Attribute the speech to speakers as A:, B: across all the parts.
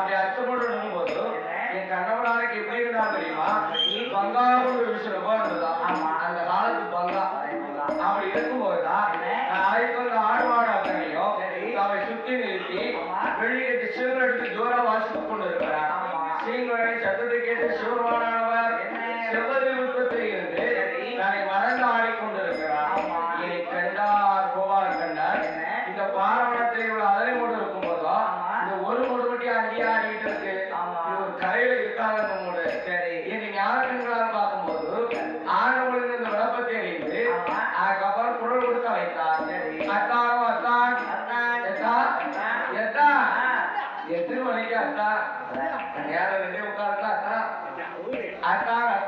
A: அப்படி அச்சப்படுறணும் போது என்
B: கண்ணவனாருக்கு
A: எப்படி இருந்தா தெரியுமா?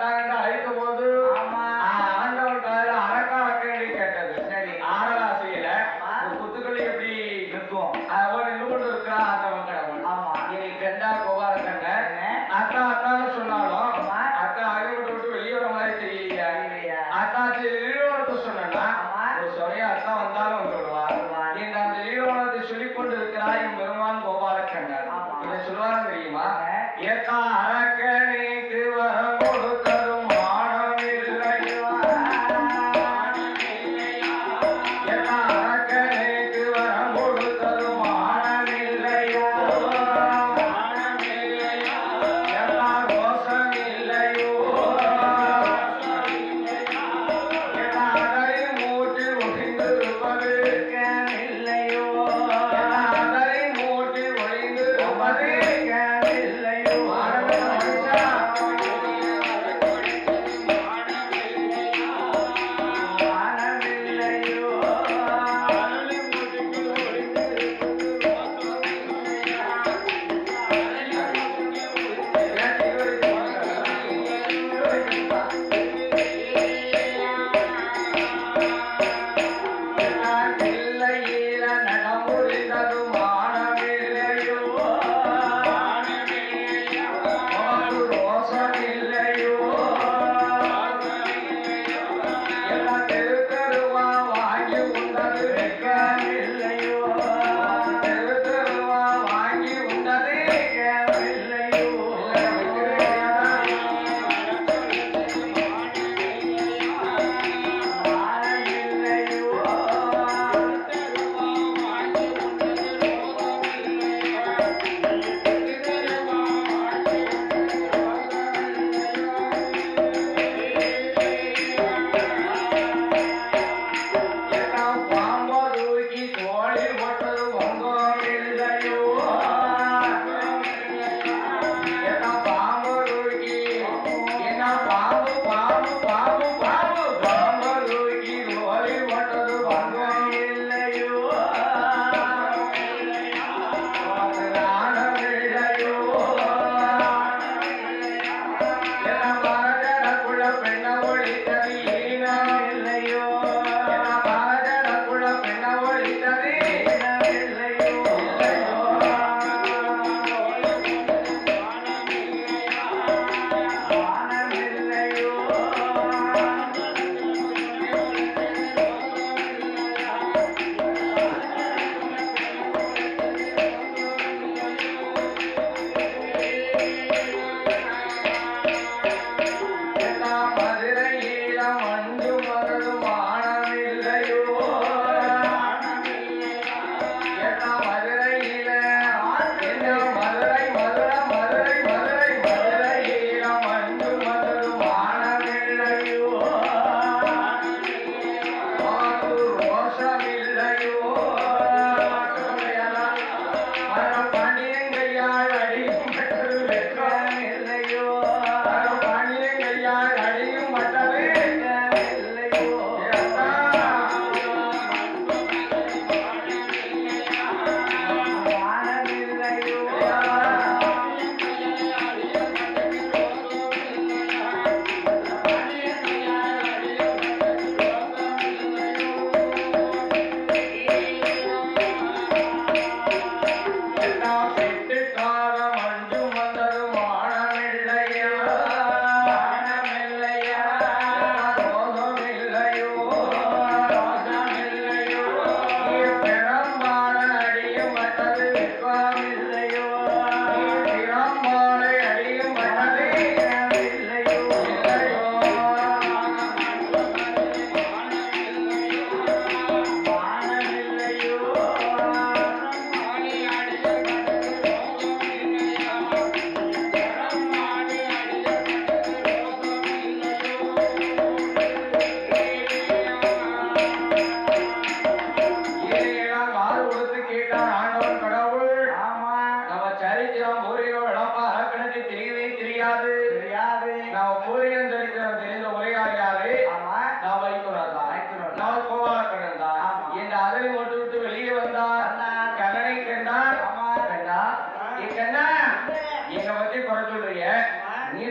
C: একটা একটা আইতো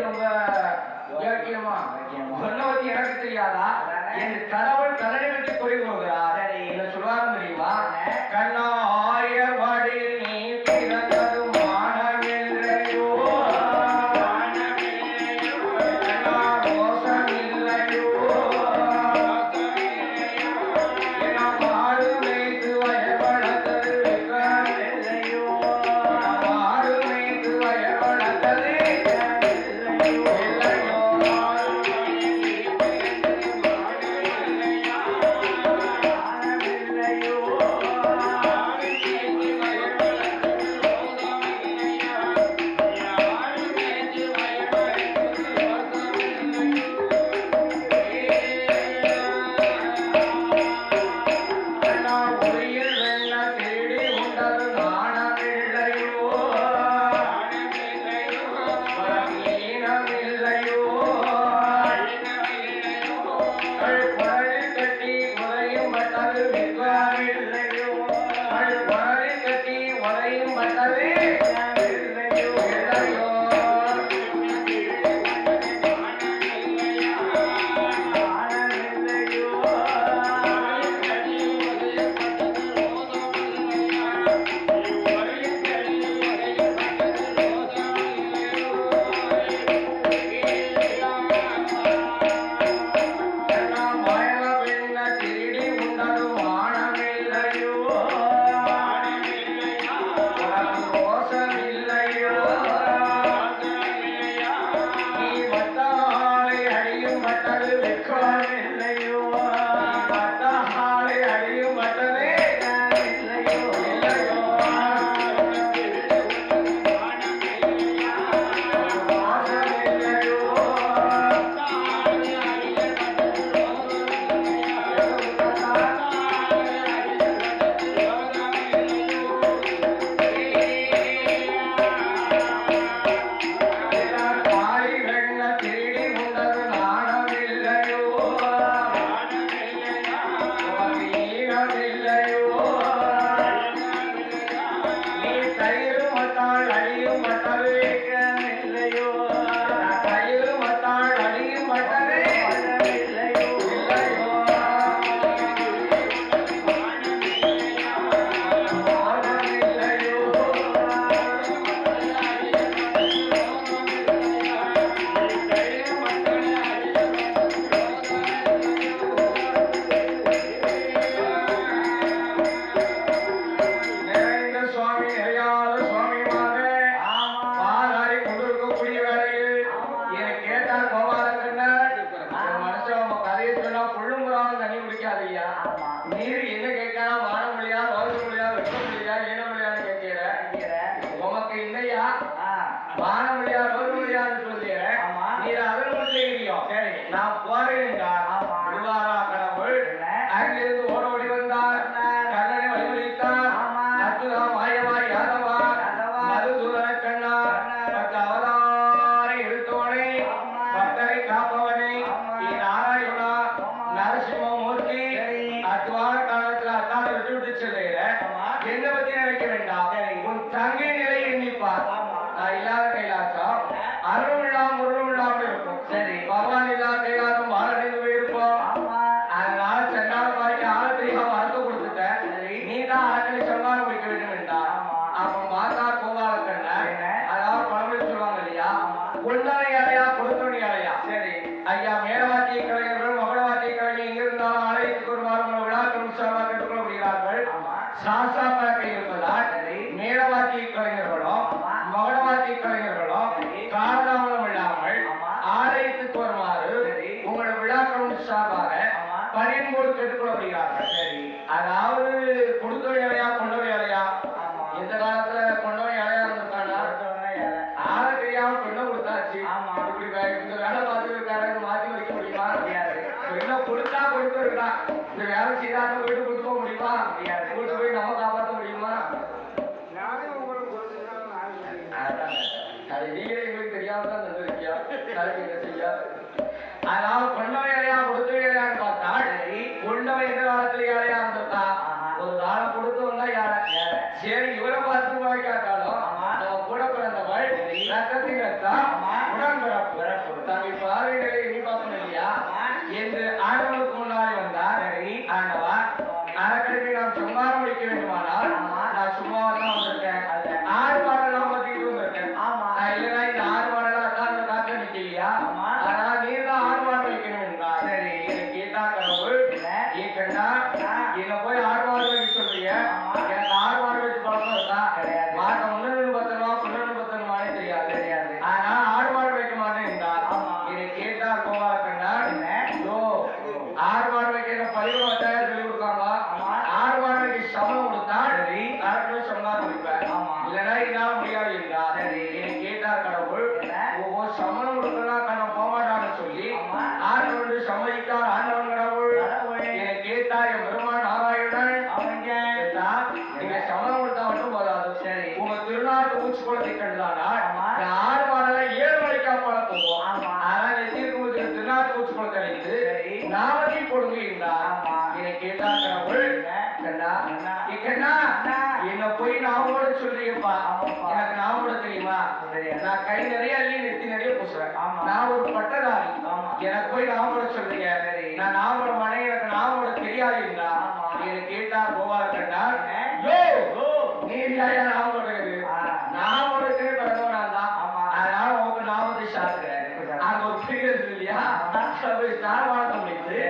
C: ரொம்ப வியாக்கியமா சொன்னபத்தி எனக்கு தெரியாதா? என் கணவன் கடனை பற்றி குறை
A: போகிறார்
C: என்ன சொல்லுவாங்க தெரியுமா? கண்ணா வான
A: முடியாது
C: ஒரு முடியாது சொல்லி நீ அதன் மட்டும் நான்
A: போறேன்டா
C: இதனை நாம் முடியாது
A: என்றால்
C: ஆகணும் ஆகும் பெரிய சொல்லியா
A: சார் வாழ்க்கை முடிக்குது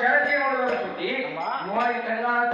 A: ಚರತಿ ನೋಡಿದ್ರು ಸುದ್ದಿ ಮೂವರಿಗೆ ಕಣ್ಗಾಣ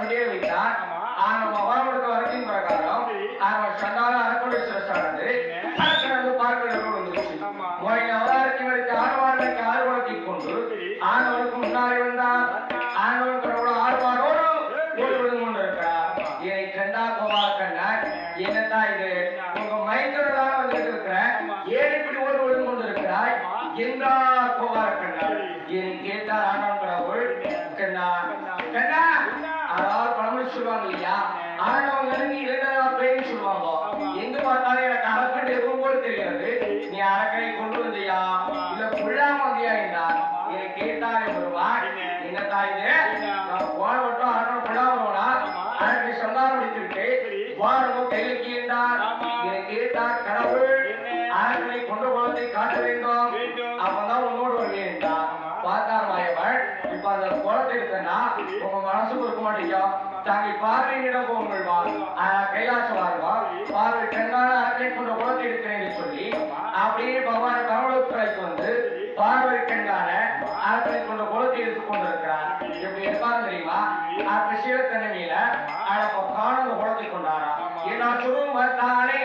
A: தாங்க பார்வையிடம் போங்கள் வா ஆஹ் கைலாசம் வாருவா பார்வை கண்ணான அரட்டை கொண்ட குளத்தை எடுக்கிறேன் என்று சொல்லி அப்படியே பகவான கமலத்துறைக்கு வந்து பார்வை கண்ணான அரட்டை கொண்ட குளத்தை எடுத்துக் கொண்டிருக்கிறார். எப்படி இருப்பாரு தெரியுமா? அப்ப சிவத்தன்மையில அழப்ப காணந்த குளத்தை கொண்டாரா என்ன சுருமத்தானே